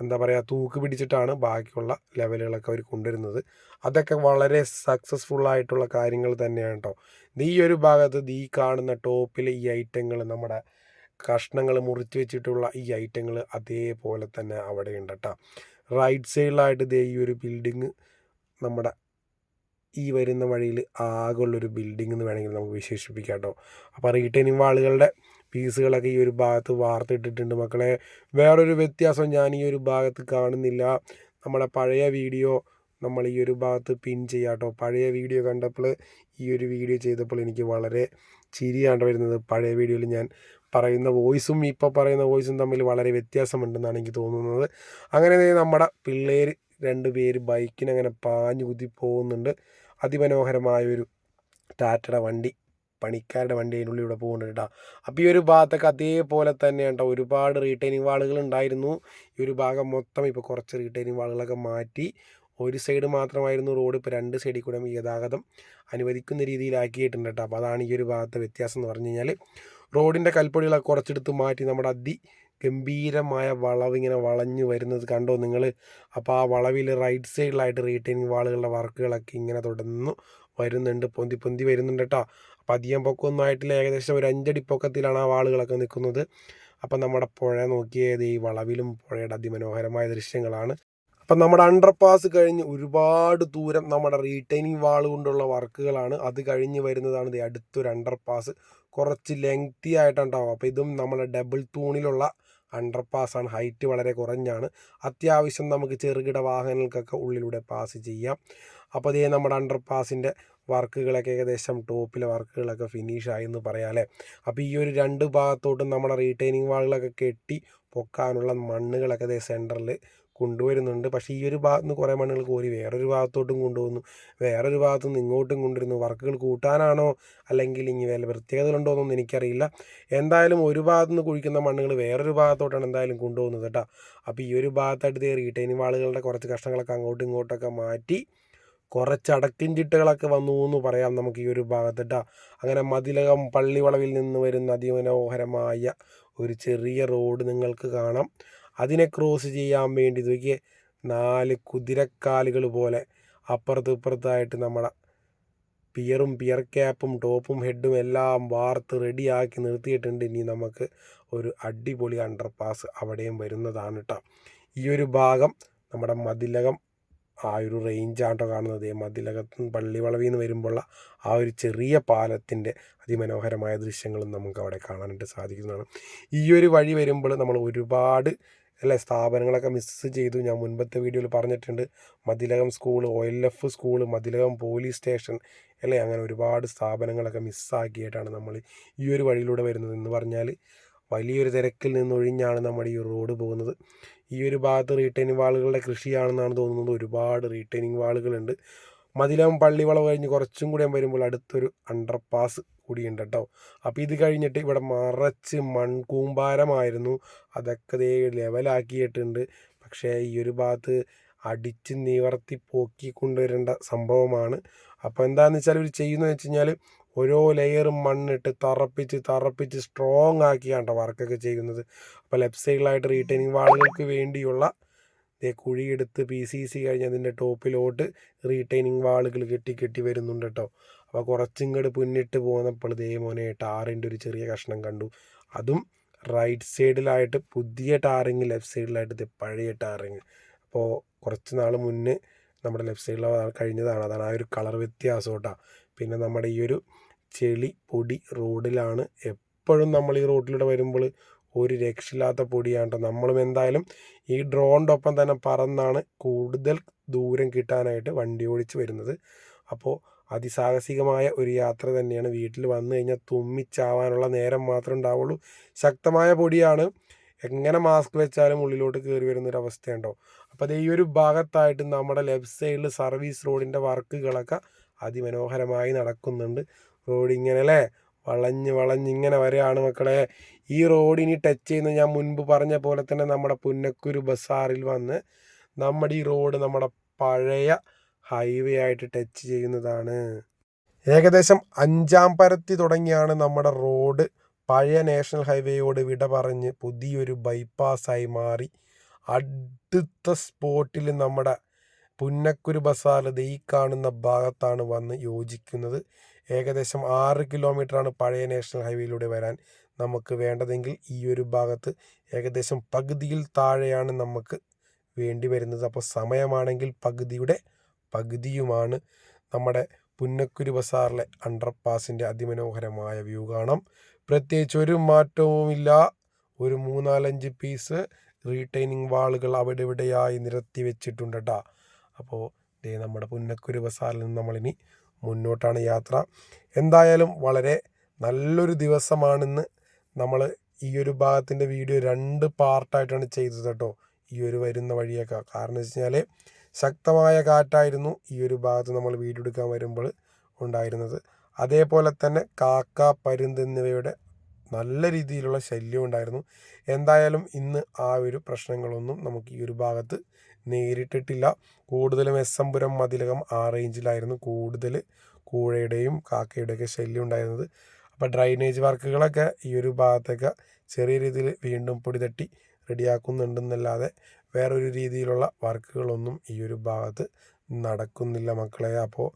Speaker 1: എന്താ പറയുക തൂക്ക് പിടിച്ചിട്ടാണ് ബാക്കിയുള്ള ലെവലുകളൊക്കെ അവർ കൊണ്ടുവരുന്നത്. അതൊക്കെ വളരെ സക്സസ്ഫുൾ ആയിട്ടുള്ള കാര്യങ്ങൾ തന്നെയാണ് കേട്ടോ ഈ ഒരു ഭാഗത്ത് ദീ കാണുന്ന ടോപ്പിൽ ഈ ഐറ്റങ്ങൾ നമ്മുടെ കഷ്ണങ്ങൾ മുറിച്ച് വെച്ചിട്ടുള്ള ഈ ഐറ്റങ്ങൾ അതേപോലെ തന്നെ അവിടെ ഉണ്ട് കേട്ടോ റൈറ്റ് സൈഡിലായിട്ട് ദേ ഈ ഒരു ബിൽഡിങ് നമ്മുടെ ഈ വരുന്ന വഴിയിൽ ആകെയുള്ളൊരു ബിൽഡിംഗ് എന്ന് വേണമെങ്കിൽ നമുക്ക് വിശേഷിപ്പിക്കാം കേട്ടോ അപ്പോൾ റീറ്റെയിനിങ് വാളുകളുടെ പീസുകളൊക്കെ ഈ ഒരു ഭാഗത്ത് വാർത്തിട്ടിട്ടുണ്ട്. മക്കളെ വേറൊരു വ്യത്യാസം ഞാൻ ഈ ഒരു ഭാഗത്ത് കാണുന്നില്ല. നമ്മുടെ പഴയ വീഡിയോ നമ്മൾ ഈ ഒരു ഭാഗത്ത് പിൻ ചെയ്യാം കേട്ടോ പഴയ വീഡിയോ കണ്ടപ്പോൾ ഈ ഒരു വീഡിയോ ചെയ്തപ്പോൾ എനിക്ക് വളരെ ചിരിയാണ്ട് വരുന്നത്. പഴയ വീഡിയോയിൽ ഞാൻ പറയുന്ന വോയിസും ഇപ്പോൾ പറയുന്ന വോയിസും തമ്മിൽ വളരെ വ്യത്യാസമുണ്ടെന്നാണ് എനിക്ക് തോന്നുന്നത്. അങ്ങനെ നമ്മുടെ പിള്ളേർ രണ്ട് പേര് ബൈക്കിനങ്ങനെ പാഞ്ഞു കുത്തി പോകുന്നുണ്ട്. അതിമനോഹരമായൊരു ടാറ്റയുടെ വണ്ടി. പണിക്കാരുടെ വണ്ടി ഇവിടെ പോകുന്നുണ്ട് കേട്ടോ. അപ്പോൾ ഈ ഒരു ഭാഗത്തൊക്കെ അതേപോലെ തന്നെ കേട്ടോ. ഒരുപാട് റീറ്റൈനിങ് വാളുകൾ ഉണ്ടായിരുന്നു. ഈ ഒരു ഭാഗം മൊത്തം ഇപ്പോൾ കുറച്ച് റീറ്റൈനിങ് വാളുകളൊക്കെ മാറ്റി ഒരു സൈഡ് മാത്രമായിരുന്നു റോഡ് ഇപ്പോൾ രണ്ട് സൈഡിൽ കൂടെ ഗതാഗതം അനുവദിക്കുന്ന രീതിയിലാക്കിയിട്ടുണ്ട് കേട്ടോ. അപ്പോൾ അതാണ് ഈ ഒരു ഭാഗത്തെ വ്യത്യാസം എന്ന് പറഞ്ഞു കഴിഞ്ഞാൽ റോഡിന്റെ കൽപ്പൊടികളൊക്കെ കുറച്ചെടുത്ത് മാറ്റി നമ്മുടെ അതി ഗംഭീരമായ വളവ് ഇങ്ങനെ വളഞ്ഞു വരുന്നത് കണ്ടോ നിങ്ങൾ അപ്പോൾ ആ വളവിൽ റൈറ്റ് സൈഡിലായിട്ട് റീറ്റൈനിങ് വാളുകളുടെ വർക്കുകളൊക്കെ ഇങ്ങനെ തുടർന്നു വരുന്നുണ്ട്. പൊന്തി പൊന്തി വരുന്നുണ്ട് കേട്ടോ. അപ്പോൾ അധികം ആയിട്ടില്ല. ഏകദേശം ഒരു അഞ്ചടി പൊക്കത്തിലാണ് ആ വാളുകളൊക്കെ നിൽക്കുന്നത്. അപ്പം നമ്മുടെ പുഴ നോക്കിയത് ഈ വളവിലും പുഴയുടെ അതിമനോഹരമായ ദൃശ്യങ്ങളാണ്. അപ്പം നമ്മുടെ അണ്ടർ പാസ് കഴിഞ്ഞ് ഒരുപാട് ദൂരം നമ്മുടെ റീറ്റൈനിങ് വാൾ കൊണ്ടുള്ള വർക്കുകളാണ്. അത് കഴിഞ്ഞ് വരുന്നതാണ് ഇത് അടുത്തൊരു അണ്ടർ പാസ് കുറച്ച് ലെങ്തി ആയിട്ടുണ്ടാവും. അപ്പോൾ ഇതും നമ്മുടെ ഡബിൾ തൂണിലുള്ള അണ്ടർ പാസ്സാണ് ഹൈറ്റ് വളരെ കുറഞ്ഞാണ്. അത്യാവശ്യം നമുക്ക് ചെറുകിട വാഹനങ്ങൾക്കൊക്കെ ഉള്ളിലൂടെ പാസ് ചെയ്യാം. അപ്പോൾ ഇതേ നമ്മുടെ അണ്ടർ പാസിന്റെ വർക്കുകളൊക്കെ ഏകദേശം ടോപ്പിലെ വർക്കുകളൊക്കെ ഫിനിഷായി എന്ന് പറയാം അല്ലേ? അപ്പോൾ ഈ ഒരു രണ്ട് ഭാഗത്തോട്ടും നമ്മുടെ റീറ്റെയിനിങ് വാളുകളൊക്കെ കെട്ടി പൊക്കാനുള്ള മണ്ണുകളൊക്കെ ദേ സെന്ററിൽ കൊണ്ടുവരുന്നുണ്ട്. പക്ഷേ ഈ ഒരു ഭാഗത്ത് നിന്ന് കുറേ മണ്ണുകൾ കോരി വേറൊരു ഭാഗത്തോട്ടും കൊണ്ടുവന്നു. വേറൊരു ഭാഗത്തു നിന്ന് ഇങ്ങോട്ടും കൊണ്ടുവരുന്നു. വർക്കുകൾ കൂട്ടാനാണോ? അല്ലെങ്കിൽ ഇനി വല്ല പ്രത്യേകതകളുണ്ടോ എന്നൊന്നും എനിക്കറിയില്ല. എന്തായാലും ഒരു ഭാഗത്തു നിന്ന് കുഴിക്കുന്ന മണ്ണുകൾ വേറൊരു ഭാഗത്തോട്ടാണ് എന്തായാലും കൊണ്ടുപോകുന്നത് കേട്ടോ. അപ്പോൾ ഈ ഒരു ഭാഗത്തായിട്ട് റീറ്റൈനിങ് വാളുകളുടെ കുറച്ച് കഷ്ണങ്ങളൊക്കെ അങ്ങോട്ടും ഇങ്ങോട്ടൊക്കെ മാറ്റി കുറച്ച് അടക്കിൻ ചിട്ടകളൊക്കെ വന്നു എന്ന് പറയാം നമുക്ക് ഈ ഒരു ഭാഗത്ത് കേട്ടോ അങ്ങനെ മതിലകം പള്ളിവളവിൽ നിന്ന് വരുന്ന അതിമനോഹരമായ ഒരു ചെറിയ റോഡ് നിങ്ങൾക്ക് കാണാം. അതിനെ ക്രോസ് ചെയ്യാൻ വേണ്ടി നോക്കിയേ നാല് കുതിരക്കാലുകൾ പോലെ അപ്പുറത്ത് ഇപ്പുറത്തായിട്ട് നമ്മുടെ പിയറും പിയർ ക്യാപ്പും ടോപ്പും ഹെഡും എല്ലാം വാർത്ത് റെഡിയാക്കി നിർത്തിയിട്ടുണ്ട്. ഇനി നമുക്ക് ഒരു അടിപൊളി അണ്ടർ പാസ് അവിടെയും വരുന്നതാണ് കേട്ടോ ഈ ഒരു ഭാഗം നമ്മുടെ മതിലകം ആ ഒരു റേഞ്ചാണ് കേട്ടോ കാണുന്നത്. മതിലകത്ത് പള്ളിവളവിൽ നിന്ന് വരുമ്പോൾ ആ ഒരു ചെറിയ പാലത്തിന്റെ അതിമനോഹരമായ ദൃശ്യങ്ങളും നമുക്ക് അവിടെ കാണാനായിട്ട് സാധിക്കുന്നതാണ്. ഈ ഒരു വഴി വരുമ്പോൾ നമ്മൾ ഒരുപാട് അല്ലേ സ്ഥാപനങ്ങളൊക്കെ മിസ് ചെയ്തു. ഞാൻ മുൻപത്തെ വീഡിയോയിൽ പറഞ്ഞിട്ടുണ്ട്. Mathilakam school O L F school Mathilakam police station അല്ലേ അങ്ങനെ ഒരുപാട് സ്ഥാപനങ്ങളൊക്കെ മിസ്സാക്കിയിട്ടാണ് നമ്മൾ ഈ ഒരു വഴിയിലൂടെ വരുന്നത് എന്ന് പറഞ്ഞാൽ വലിയൊരു തിരക്കിൽ നിന്നൊഴിഞ്ഞാണ് നമ്മുടെ ഈ റോഡ് പോകുന്നത്. ഈ ഒരു ഭാഗത്ത് റീറ്റെയിനിങ് വാളുകളുടെ കൃഷിയാണെന്നാണ് തോന്നുന്നത്. ഒരുപാട് റീറ്റെയിനിങ് വാളുകളുണ്ട് മതിലം പള്ളിവളവ് കഴിഞ്ഞ് കുറച്ചും കൂടി വരുമ്പോൾ അടുത്തൊരു അണ്ടർ പാസ് കൂടിയുണ്ട് കേട്ടോ. അപ്പോൾ ഇത് കഴിഞ്ഞിട്ട് ഇവിടെ മറച്ച് മൺകൂമ്പാരമായിരുന്നു. അതൊക്കെ ദേ ലെവലാക്കിയിട്ടുണ്ട് പക്ഷേ ഈ ഒരു ഭാഗത്ത് അടിച്ച് നിവർത്തി പോക്കി കൊണ്ടുവരേണ്ട സംഭവമാണ്. അപ്പോൾ എന്താണെന്ന് വെച്ചാൽ ഇവർ ചെയ്യുന്നതെന്ന് വെച്ച് കഴിഞ്ഞാൽ ഓരോ ലെയറും മണ്ണിട്ട് തറപ്പിച്ച് തറപ്പിച്ച് സ്ട്രോങ് ആക്കിയാണ് വർക്കൊക്കെ ചെയ്യുന്നത്. അപ്പോൾ ലെഫ്റ്റ് സൈഡിലായിട്ട് റീറ്റൈനിങ് വാളുകൾക്ക് വേണ്ടിയുള്ള കുഴിയെടുത്ത് പി സി സി കഴിഞ്ഞ് അതിന്റെ ടോപ്പിലോട്ട് റീറ്റൈനിങ് വാളുകൾ കെട്ടി കെട്ടി വരുന്നുണ്ട് കേട്ടോ അപ്പോൾ കുറച്ചിങ്ങോട്ട് പിന്നിട്ട് പോകുന്നപ്പോൾ ദേ മോനെ ടാറിന്റെ ഒരു ചെറിയ കഷ്ണം കണ്ടു. അതും റൈറ്റ് സൈഡിലായിട്ട് പുതിയ ടാറിങ് ലെഫ്റ്റ് സൈഡിലായിട്ട് പഴയ ടാറിങ്. അപ്പോൾ കുറച്ച് നാൾ മുന്നേ നമ്മുടെ ലെഫ്റ്റ് സൈഡിൽ കഴിഞ്ഞതാണ്. അതാണ് ആ ഒരു കളർ വ്യത്യാസം കേട്ടോ. പിന്നെ നമ്മുടെ ഈ ഒരു ചെളി പൊടി റോഡിലാണ് എപ്പോഴും നമ്മൾ ഈ റോഡിലൂടെ വരുമ്പോൾ ഒരു രക്ഷയില്ലാത്ത പൊടിയാണ് കേട്ടോ. നമ്മളും എന്തായാലും ഈ ഡ്രോണിന്റെ ഒപ്പം തന്നെ പറന്നാണ് കൂടുതൽ ദൂരം കിട്ടാനായിട്ട് വണ്ടി ഓടിച്ച് വരുന്നത്. അപ്പോൾ അതിസാഹസികമായ ഒരു യാത്ര തന്നെയാണ് വീട്ടിൽ വന്നു കഴിഞ്ഞാൽ തുമ്മിച്ചാവാനുള്ള നേരം മാത്രമേ ഉണ്ടാവുള്ളൂ. ശക്തമായ പൊടിയാണ്. എങ്ങനെ മാസ്ക് വെച്ചാലും ഉള്ളിലോട്ട് കയറി വരുന്നൊരവസ്ഥയുണ്ടോ? അപ്പോൾ അത് ഈ ഒരു ഭാഗത്തായിട്ട് നമ്മുടെ ലെഫ്റ്റ് സൈഡിൽ സർവീസ് റോഡിന്റെ വർക്കുകളൊക്കെ അതിമനോഹരമായി നടക്കുന്നുണ്ട്. റോഡ് ഇങ്ങനെ അല്ലേ? വളഞ്ഞ് വളഞ്ഞ് ഇങ്ങനെ വരികയാണ് മക്കളെ. ഈ റോഡിനി ടച്ച് ചെയ്യുന്ന. ഞാൻ മുൻപ് പറഞ്ഞ പോലെ തന്നെ നമ്മുടെ പുന്നക്കൂർ ബസാറിൽ വന്ന് നമ്മുടെ ഈ റോഡ് നമ്മുടെ പഴയ ഹൈവേ ആയിട്ട് ടച്ച് ചെയ്യുന്നതാണ്. ഏകദേശം അഞ്ചാം പരത്തി തുടങ്ങിയാണ് നമ്മുടെ റോഡ് പഴയ നാഷണൽ ഹൈവേയോട് വിട പറഞ്ഞ് പുതിയൊരു ബൈപ്പാസായി മാറി. അടുത്ത സ്പോട്ടിൽ നമ്മുടെ പുന്നക്കുരു ബസാർ ഈ കാണുന്ന ഭാഗത്താണ് വന്ന് യോജിക്കുന്നത്. ഏകദേശം ആറ് കിലോമീറ്ററാണ് പഴയ നാഷണൽ ഹൈവേയിലൂടെ വരാൻ നമുക്ക് വേണ്ടതെങ്കിൽ ഈ ഒരു ഭാഗത്ത് ഏകദേശം പകുതിയിൽ താഴെയാണ് നമുക്ക് വേണ്ടി വരുന്നത്. അപ്പോൾ സമയമാണെങ്കിൽ പകുതിയുടെ പകുതിയുമാണ് നമ്മുടെ പുന്നക്കുരു ബസാറിലെ അണ്ടർപാസിന്റെ അതിമനോഹരമായ വ്യൂ കാണാം. പ്രത്യേകിച്ച് ഒരു മാറ്റവുമില്ല. ഒരു മൂന്നാലഞ്ച് പീസ് റീട്ടൈനിങ് വാളുകൾ അവിടെ ഇവിടെയായി നിരത്തി വെച്ചിട്ടുണ്ട് കേട്ടോ അപ്പോൾ ദേ നമ്മുടെ പുന്നക്കുരു ബസാറിൽ നിന്ന് നമ്മളിനി മുന്നോട്ടാണ് യാത്ര. എന്തായാലും വളരെ നല്ലൊരു ദിവസമാണെന്ന് നമ്മൾ ഈ ഒരു ഭാഗത്തിന്റെ വീഡിയോ രണ്ട് പാർട്ടായിട്ടാണ് ചെയ്തത് കേട്ടോ ഈ ഒരു വരുന്ന വഴിയൊക്കെ. കാരണം വെച്ച് കഴിഞ്ഞാൽ ശക്തമായ കാറ്റായിരുന്നു ഈ ഒരു ഭാഗത്ത് നമ്മൾ വീഡിയോ എടുക്കാൻ വരുമ്പോൾ ഉണ്ടായിരുന്നത്. അതേപോലെ തന്നെ കാക്ക പരുന്ത് എന്നിവയുടെ നല്ല രീതിയിലുള്ള ശല്യം ഉണ്ടായിരുന്നു. എന്തായാലും ഇന്ന് ആ ഒരു പ്രശ്നങ്ങളൊന്നും നമുക്ക് ഈ ഒരു ഭാഗത്ത് നേരിട്ടിട്ടില്ല. കൂടുതലും എസ് എംപുരം മതിലകം ആ റേഞ്ചിലായിരുന്നു കൂടുതൽ കൂഴയുടെയും കാക്കയുടെയൊക്കെ ശല്യം ഉണ്ടായിരുന്നത്. അപ്പോൾ ഡ്രൈനേജ് വർക്കുകളൊക്കെ ഈ ഒരു ഭാഗത്തൊക്കെ ചെറിയ രീതിയിൽ വീണ്ടും പൊടി തട്ടി റെഡിയാക്കുന്നുണ്ടെന്നല്ലാതെ വേറൊരു രീതിയിലുള്ള വർക്കുകളൊന്നും ഈ ഒരു ഭാഗത്ത് നടക്കുന്നില്ല മക്കളെ. അപ്പോൾ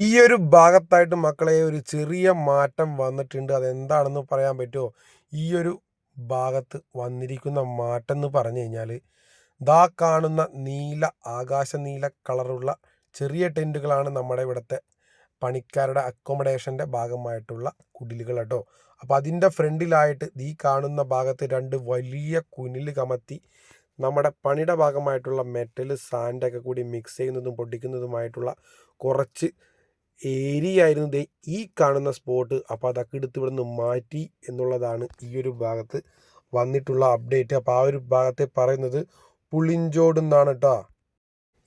Speaker 1: ഈ ഒരു ഭാഗത്തായിട്ട് മക്കളെ ഒരു ചെറിയ മാറ്റം വന്നിട്ടുണ്ട്. അതെന്താണെന്ന് പറയാൻ പറ്റുമോ? ഈ ഒരു ഭാഗത്ത് വന്നിരിക്കുന്ന മാറ്റം എന്ന് പറഞ്ഞു കഴിഞ്ഞാൽ ദാ കാണുന്ന നീല ആകാശ നീല കളറുള്ള ചെറിയ ടെന്റുകളാണ് നമ്മുടെ ഇവിടുത്തെ പണിക്കാരുടെ അക്കോമഡേഷന്റെ ഭാഗമായിട്ടുള്ള കുടിലുകൾ കേട്ടോ. അപ്പോൾ അതിന്റെ ഫ്രണ്ടിലായിട്ട് ഈ കാണുന്ന ഭാഗത്ത് രണ്ട് വലിയ കുനിൽ കമത്തി നമ്മുടെ പണിയുടെ ഭാഗമായിട്ടുള്ള മെറ്റൽ സാൻഡൊക്കെ കൂടി മിക്സ് ചെയ്യുന്നതും പൊട്ടിക്കുന്നതുമായിട്ടുള്ള കുറച്ച് ഏരിയ ആയിരുന്നു ദേ ഈ കാണുന്ന സ്പോട്ട് അപ്പോൾ അതൊക്കെ എടുത്ത് ഇവിടെ നിന്ന് മാറ്റി എന്നുള്ളതാണ് ഈ ഒരു ഭാഗത്ത് വന്നിട്ടുള്ള അപ്ഡേറ്റ് അപ്പോൾ ആ ഒരു ഭാഗത്തെ പറയുന്നത് പുളിഞ്ചോട് എന്നാണ് കേട്ടോ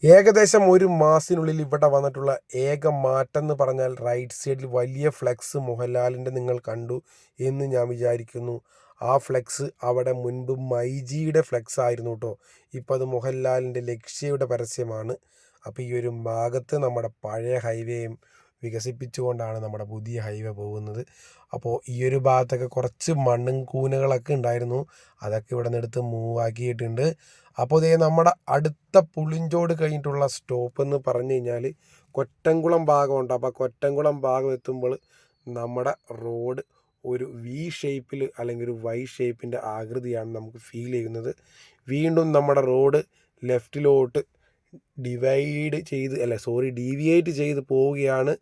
Speaker 1: ഏകദേശം ഒരു മാസത്തിനുള്ളിൽ ഇവിടെ വന്നിട്ടുള്ള ഏക മാറ്റം എന്ന് പറഞ്ഞാൽ റൈറ്റ് സൈഡിൽ വലിയ ഫ്ലെക്സ് മോഹൻലാലിന്റെ നിങ്ങൾ കണ്ടു എന്ന് ഞാൻ വിചാരിക്കുന്നു. ആ ഫ്ലെക്സ് അവിടെ മുൻപ് മൈജിയുടെ ഫ്ലെക്സ് ആയിരുന്നു കേട്ടോ ഇപ്പോൾ അത് മോഹൻലാലിന്റെ ലക്ഷ്യയുടെ പരസ്യമാണ്. അപ്പോൾ ഈ ഒരു ഭാഗത്ത് നമ്മുടെ പഴയ ഹൈവേയും വികസിപ്പിച്ചുകൊണ്ടാണ് നമ്മുടെ പുതിയ ഹൈവേ പോകുന്നത്. അപ്പോൾ ഈ ഒരു ഭാഗത്തൊക്കെ കുറച്ച് മണ്ണും കൂനകളൊക്കെ ഉണ്ടായിരുന്നു. അതൊക്കെ ഇവിടെ നിന്ന് എടുത്ത് മൂവ് ആക്കിയിട്ടുണ്ട്. അപ്പോൾ ഇതേ നമ്മുടെ അടുത്ത പുളിഞ്ചോട് കഴിഞ്ഞിട്ടുള്ള സ്റ്റോപ്പ് എന്ന് പറഞ്ഞു കഴിഞ്ഞാൽ കൊറ്റംകുളം ഭാഗമുണ്ട്. അപ്പോൾ കൊറ്റംകുളം ഭാഗം എത്തുമ്പോൾ നമ്മുടെ റോഡ് ഒരു വി ഷേപ്പിൽ അല്ലെങ്കിൽ ഒരു വൈ ഷേപ്പിന്റെ ആകൃതിയാണ് നമുക്ക് ഫീൽ ചെയ്യുന്നത്. വീണ്ടും നമ്മുടെ റോഡ് ലെഫ്റ്റിലോട്ട് ഡിവൈഡ് ചെയ്ത് അല്ല സോറി ഡീവിയേറ്റ് ചെയ്ത് പോവുകയാണ്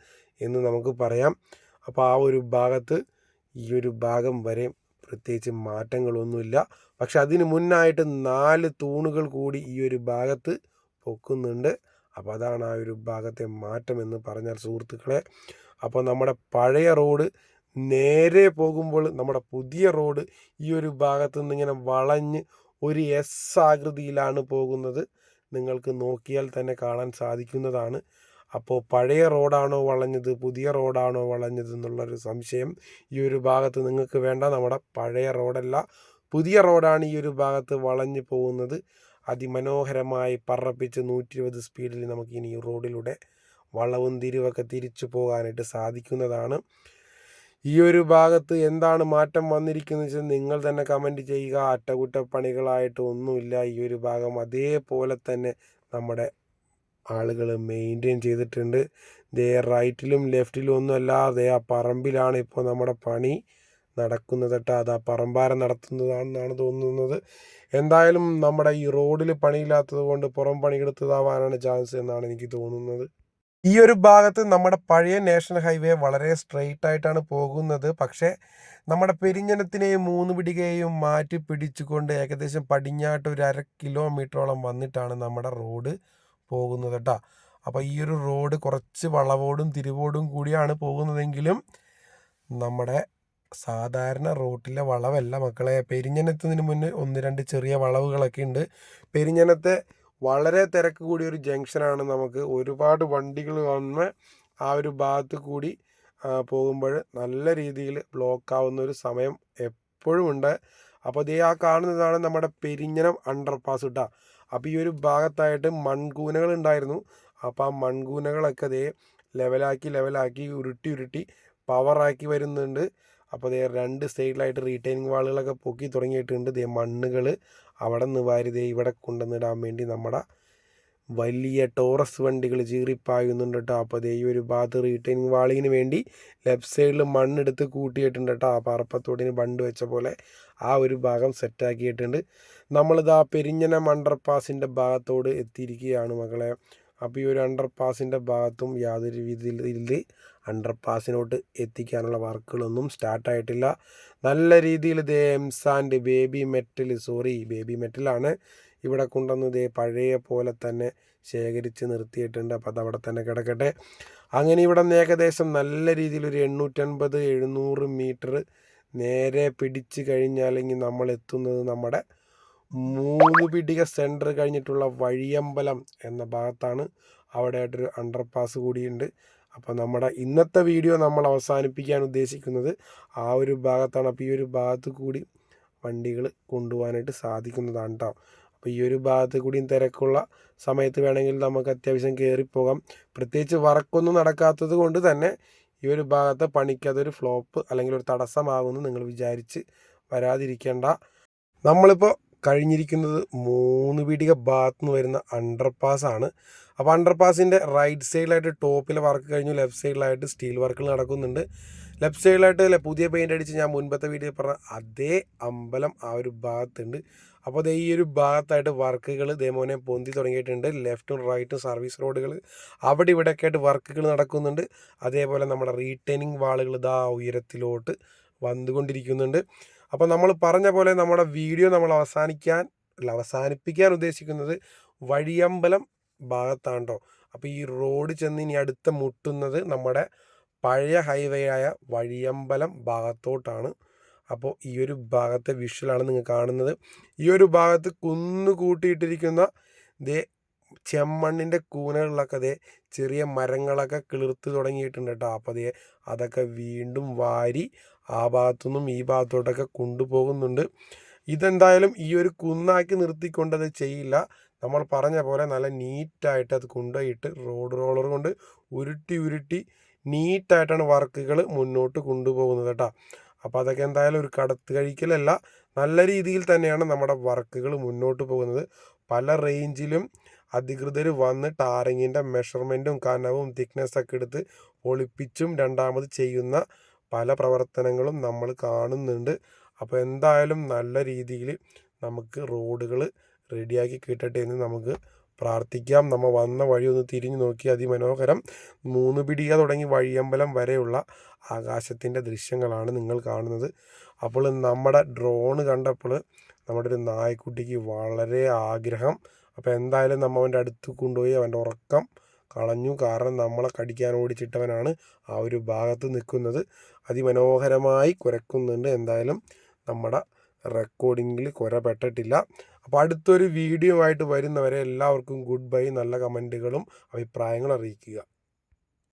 Speaker 1: എന്ന് നമുക്ക് പറയാം. അപ്പോൾ ആ ഒരു ഭാഗത്ത് ഈ ഒരു ഭാഗം വരെ പ്രത്യേകിച്ച് മാറ്റങ്ങളൊന്നുമില്ല. പക്ഷെ അതിന് മുന്നായിട്ട് നാല് തൂണുകൾ കൂടി ഈ ഒരു ഭാഗത്ത് പൊക്കുന്നുണ്ട്. അപ്പോൾ അതാണ് ആ ഒരു ഭാഗത്തെ മാറ്റം എന്ന് പറഞ്ഞാൽ സുഹൃത്തുക്കളെ. അപ്പോൾ നമ്മുടെ പഴയ റോഡ് നേരെ പോകുമ്പോൾ നമ്മുടെ പുതിയ റോഡ് ഈ ഒരു ഭാഗത്തു നിന്ന് ഇങ്ങനെ വളഞ്ഞ് ഒരു എസ് ആകൃതിയിലാണ് പോകുന്നത്. നിങ്ങൾക്ക് നോക്കിയാൽ തന്നെ കാണാൻ സാധിക്കുന്നതാണ്. അപ്പോൾ പഴയ റോഡാണോ വളഞ്ഞത് പുതിയ റോഡാണോ വളഞ്ഞത് എന്നുള്ളൊരു സംശയം ഈ ഒരു ഭാഗത്ത് നിങ്ങൾക്ക് വേണ്ട. നമ്മുടെ പഴയ റോഡല്ല പുതിയ റോഡാണ് ഈ ഒരു ഭാഗത്ത് വളഞ്ഞു പോകുന്നത്. അതിമനോഹരമായി പറപ്പിച്ച് നൂറ്റി ഇരുപത് സ്പീഡിൽ നമുക്ക് ഇനി ഈ റോഡിലൂടെ വളവും തിരിവൊക്കെ തിരിച്ചു പോകാനായിട്ട് സാധിക്കുന്നതാണ്. ഈ ഒരു ഭാഗത്ത് എന്താണ് മാറ്റം വന്നിരിക്കുന്നത് വെച്ചാൽ നിങ്ങൾ തന്നെ കമന്റ് ചെയ്യുക. അറ്റകുറ്റപ്പണികളായിട്ട് ഒന്നുമില്ല. ഈ ഒരു ഭാഗം അതേപോലെ തന്നെ നമ്മുടെ ആളുകൾ മെയിന്റെയിൻ ചെയ്തിട്ടുണ്ട്. ദേ റൈറ്റിലും ലെഫ്റ്റിലും ഒന്നും അല്ലാതെ ആ പറമ്പിലാണ് ഇപ്പോൾ നമ്മുടെ പണി നടക്കുന്നത് കേട്ടോ. അത് ആ പറമ്പാരം നടത്തുന്നതാണെന്നാണ് തോന്നുന്നത്. എന്തായാലും നമ്മുടെ ഈ റോഡിൽ പണിയില്ലാത്തത് കൊണ്ട് പുറം പണിയെടുത്തതാവാനാണ് ചാൻസ് എന്നാണ് എനിക്ക് തോന്നുന്നത്. ഈ ഒരു ഭാഗത്ത് നമ്മുടെ പഴയ നാഷണൽ ഹൈവേ വളരെ സ്ട്രെയിറ്റ് ആയിട്ടാണ് പോകുന്നത്. പക്ഷേ നമ്മുടെ പെരിഞ്ഞനത്തിനെയും മൂന്ന് പിടികയെയും മാറ്റി പിടിച്ചുകൊണ്ട് ഏകദേശം പടിഞ്ഞാട്ട് ഒരു അര കിലോമീറ്ററോളം വന്നിട്ടാണ് നമ്മുടെ റോഡ് പോകുന്നത് കേട്ടോ അപ്പോൾ ഈ ഒരു റോഡ് കുറച്ച് വളവോടും തിരിവോടും കൂടിയാണ് പോകുന്നതെങ്കിലും നമ്മുടെ സാധാരണ റോട്ടിലെ വളവല്ല മക്കളെ. പെരിഞ്ഞനത്തിന് മുന്നേ ഒന്ന് രണ്ട് ചെറിയ വളവുകളൊക്കെ ഉണ്ട്. പെരിഞ്ഞനത്തെ വളരെ തിരക്ക് കൂടിയ ഒരു ജംഗ്ഷനാണ് നമുക്ക് ഒരുപാട് വണ്ടികൾ വന്ന് ആ ഒരു ഭാഗത്ത് കൂടി പോകുമ്പോൾ നല്ല രീതിയിൽ ബ്ലോക്ക് ആവുന്ന ഒരു സമയം എപ്പോഴും ഉണ്ട്. അപ്പോൾ ഇതേ ആ കാണുന്നതാണ് നമ്മുടെ പെരിഞ്ഞനം അണ്ടർ പാസ് ഇട്ടാ അപ്പോൾ ഈ ഒരു ഭാഗത്തായിട്ട് മൺകൂനകൾ ഉണ്ടായിരുന്നു. അപ്പോൾ ആ മൺകൂനകളൊക്കെ അതേ ലെവലാക്കി ലെവലാക്കി ഉരുട്ടി ഉരുട്ടി പവറാക്കി വരുന്നുണ്ട്. അപ്പോൾ ദേ രണ്ട് സൈഡിലായിട്ട് റീറ്റൈനിങ് വാളുകളൊക്കെ പൊക്കി തുടങ്ങിയിട്ടുണ്ട്. ദേ മണ്ണുകൾ അവിടെ നിന്ന് വാരി ദേ ഇവിടെ കൊണ്ടുവന്നിടാൻ വേണ്ടി നമ്മുടെ വലിയ ടോറസ് വണ്ടികൾ ചീറിപ്പായുന്നുണ്ട് കേട്ടോ അപ്പോൾ ദേ ഈ ഒരു ഭാഗത്ത് റീറ്റൈനിങ് വാളിങ്ങിന് വേണ്ടി ലെഫ്റ്റ് സൈഡിൽ മണ്ണെടുത്ത് കൂട്ടിയിട്ടുണ്ട് കേട്ടോ ആ പറപ്പത്തോടിന് ബണ്ട് വെച്ച പോലെ ആ ഒരു ഭാഗം സെറ്റാക്കിയിട്ടുണ്ട് നമ്മളിത് ആ പെരിഞ്ഞന അണ്ടർപാസിന്റെ ഭാഗത്തോട് എത്തിയിരിക്കുകയാണ് മകളെ അപ്പോൾ ഈ ഒരു അണ്ടർ പാസിന്റെ ഭാഗത്തും യാതൊരു രീതിയിൽ അണ്ടർ പാസിനോട്ട് എത്തിക്കാനുള്ള വർക്കുകളൊന്നും സ്റ്റാർട്ടായിട്ടില്ല നല്ല രീതിയിൽ ദേ എംസ് and baby metal sorry baby മെറ്റലാണ് ഇവിടെ കൊണ്ടുവന്ന് ഇതേ പഴയ പോലെ തന്നെ ശേഖരിച്ച് നിർത്തിയിട്ടുണ്ട്. അപ്പോൾ അവിടെ തന്നെ കിടക്കട്ടെ. അങ്ങനെ ഇവിടെ നിന്ന് ഏകദേശം നല്ല രീതിയിൽ ഒരു എണ്ണൂറ്റൻപത് എഴുന്നൂറ് മീറ്റർ നേരെ പിടിച്ച് കഴിഞ്ഞാലെങ്കിൽ നമ്മൾ എത്തുന്നത് നമ്മുടെ മൂന്ന് പിടിക സെന്റർ കഴിഞ്ഞിട്ടുള്ള വഴിയമ്പലം എന്ന ഭാഗത്താണ് അവിടെ ആയിട്ടൊരു അണ്ടർ പാസ് കൂടിയുണ്ട്. അപ്പോൾ നമ്മുടെ ഇന്നത്തെ വീഡിയോ നമ്മൾ അവസാനിപ്പിക്കാൻ ഉദ്ദേശിക്കുന്നത് ആ ഒരു ഭാഗത്താണ്. അപ്പോൾ ഈ ഒരു ഭാഗത്ത് കൂടി വണ്ടികൾ കൊണ്ടുപോകാനായിട്ട് സാധിക്കുന്നതാണ് കേട്ടോ അപ്പോൾ ഈ ഒരു ഭാഗത്ത് കൂടിയും തിരക്കുള്ള സമയത്ത് വേണമെങ്കിൽ നമുക്ക് അത്യാവശ്യം കയറിപ്പോകാം പ്രത്യേകിച്ച് വർക്കൊന്നും നടക്കാത്തത് കൊണ്ട് തന്നെ ഈ ഒരു ഭാഗത്തെ പണിക്ക് അതൊരു ഫ്ലോപ്പ് അല്ലെങ്കിൽ ഒരു തടസ്സമാകുമെന്ന് നിങ്ങൾ വിചാരിച്ച് വരാതിരിക്കേണ്ട. നമ്മളിപ്പോൾ കഴിഞ്ഞിരിക്കുന്നത് മൂന്ന് പീടിക ഭാഗത്ത് നിന്ന് വരുന്ന അണ്ടർ ആണ്. അപ്പോൾ അണ്ടർ പാസിന്റെ റൈറ്റ് സൈഡിലായിട്ട് ടോപ്പിലെ വർക്ക് കഴിഞ്ഞു ലെഫ്റ്റ് സൈഡിലായിട്ട് സ്റ്റീൽ വർക്കുകൾ നടക്കുന്നുണ്ട്. ലെഫ്റ്റ് സൈഡിലായിട്ട് പുതിയ പെയിന്റ് അടിച്ച് ഞാൻ മുൻപത്തെ വീഡിയോ പറഞ്ഞ അതേ അമ്പലം ആ ഒരു ഭാഗത്തുണ്ട്. അപ്പോൾ അത് ഈ ഒരു ഭാഗത്തായിട്ട് വർക്കുകൾ ഇതേമോനെ പൊന്തി തുടങ്ങിയിട്ടുണ്ട്. ലെഫ്റ്റും റൈറ്റും സർവീസ് റോഡുകൾ അവിടെ ഇവിടെയൊക്കെ ആയിട്ട് വർക്കുകൾ നടക്കുന്നുണ്ട്. അതേപോലെ നമ്മുടെ റീറ്റെയിനിങ് വാളുകൾ ഇതാ ഉയരത്തിലോട്ട് വന്നുകൊണ്ടിരിക്കുന്നുണ്ട്. അപ്പോൾ നമ്മൾ പറഞ്ഞ പോലെ നമ്മുടെ വീഡിയോ നമ്മൾ അവസാനിക്കാൻ അല്ല അവസാനിപ്പിക്കാൻ ഉദ്ദേശിക്കുന്നത് വഴിയമ്പലം ഭാഗത്താണ് അപ്പോൾ ഈ റോഡ് ചെന്ന് ഇനി അടുത്ത മുട്ടുന്നത് നമ്മുടെ പഴയ ഹൈവേ ആയ വഴിയമ്പലം ഭാഗത്തോട്ടാണ്. അപ്പോൾ ഈ ഒരു ഭാഗത്തെ വിഷ്വലാണ് നിങ്ങൾ കാണുന്നത്. ഈ ഒരു ഭാഗത്ത് കുന്നു കൂട്ടിയിട്ടിരിക്കുന്ന ദേ ചെമ്മണ്ണിന്റെ കൂനകളിലൊക്കെ അതേ ചെറിയ മരങ്ങളൊക്കെ കിളിർത്ത് തുടങ്ങിയിട്ടുണ്ട് കേട്ടോ. അപ്പോൾ അതേ അതൊക്കെ വീണ്ടും വാരി ആ ഭാഗത്തുനിന്നും ഈ ഭാഗത്തോട്ടൊക്കെ കൊണ്ടുപോകുന്നുണ്ട്. ഇതെന്തായാലും ഈ ഒരു കുന്നാക്കി നിർത്തിക്കൊണ്ടത് ചെയ്യില്ല. നമ്മൾ പറഞ്ഞ പോലെ നല്ല നീറ്റായിട്ട് അത് കൊണ്ടുപോയിട്ട് റോഡ് റോളർ കൊണ്ട് ഉരുട്ടി ഉരുട്ടി നീറ്റായിട്ടാണ് വർക്കുകൾ മുന്നോട്ട് കൊണ്ടുപോകുന്നത് കേട്ടോ. അപ്പോൾ അതൊക്കെ എന്തായാലും ഒരു കടത്ത് കഴിക്കലല്ല നല്ല രീതിയിൽ തന്നെയാണ് നമ്മുടെ വർക്കുകൾ മുന്നോട്ട് പോകുന്നത്. പല റേഞ്ചിലും അധികൃതർ വന്ന് ടാറിങ്ങിന്റെ മെഷർമെന്റും കനവും തിക്നെസ്സൊക്കെ എടുത്ത് ഒളിപ്പിച്ചും രണ്ടാമത് ചെയ്യുന്ന പല പ്രവർത്തനങ്ങളും നമ്മൾ കാണുന്നുണ്ട്. അപ്പോൾ എന്തായാലും നല്ല രീതിയിൽ നമുക്ക് റോഡുകൾ റെഡിയാക്കി കിട്ടട്ടെ എന്ന് നമുക്ക് പ്രാർത്ഥിക്കാം. നമ്മൾ വന്ന വഴി ഒന്ന് തിരിഞ്ഞു നോക്കി അതിമനോഹരം. മൂന്ന് പിടിക തുടങ്ങി വഴിയമ്പലം വരെയുള്ള ആകാശത്തിന്റെ ദൃശ്യങ്ങളാണ് നിങ്ങൾ കാണുന്നത്. അപ്പോൾ നമ്മുടെ ഡ്രോൺ കണ്ടപ്പോൾ നമ്മുടെ ഒരു നായ്ക്കുട്ടിക്ക് വളരെ ആഗ്രഹം. അപ്പോൾ എന്തായാലും നമ്മൾ അവന്റെ അടുത്ത് കൊണ്ടുപോയി അവന്റെ ഉറക്കം കളഞ്ഞു. കാരണം നമ്മളെ കടിക്കാൻ ഓടിച്ചിട്ടവനാണ് ആ ഒരു ഭാഗത്ത് നിൽക്കുന്നത്. അതിമനോഹരമായി കുരക്കുന്നുണ്ട്. എന്തായാലും നമ്മുടെ റെക്കോർഡിങ്ങിൽ കുരപ്പെട്ടിട്ടില്ല അപ്പോൾ അടുത്തൊരു വീഡിയോ ആയിട്ട് വരുന്നവരെ എല്ലാവർക്കും ഗുഡ് ബൈ. നല്ല കമന്റുകളും അഭിപ്രായങ്ങളും അറിയിക്കുക.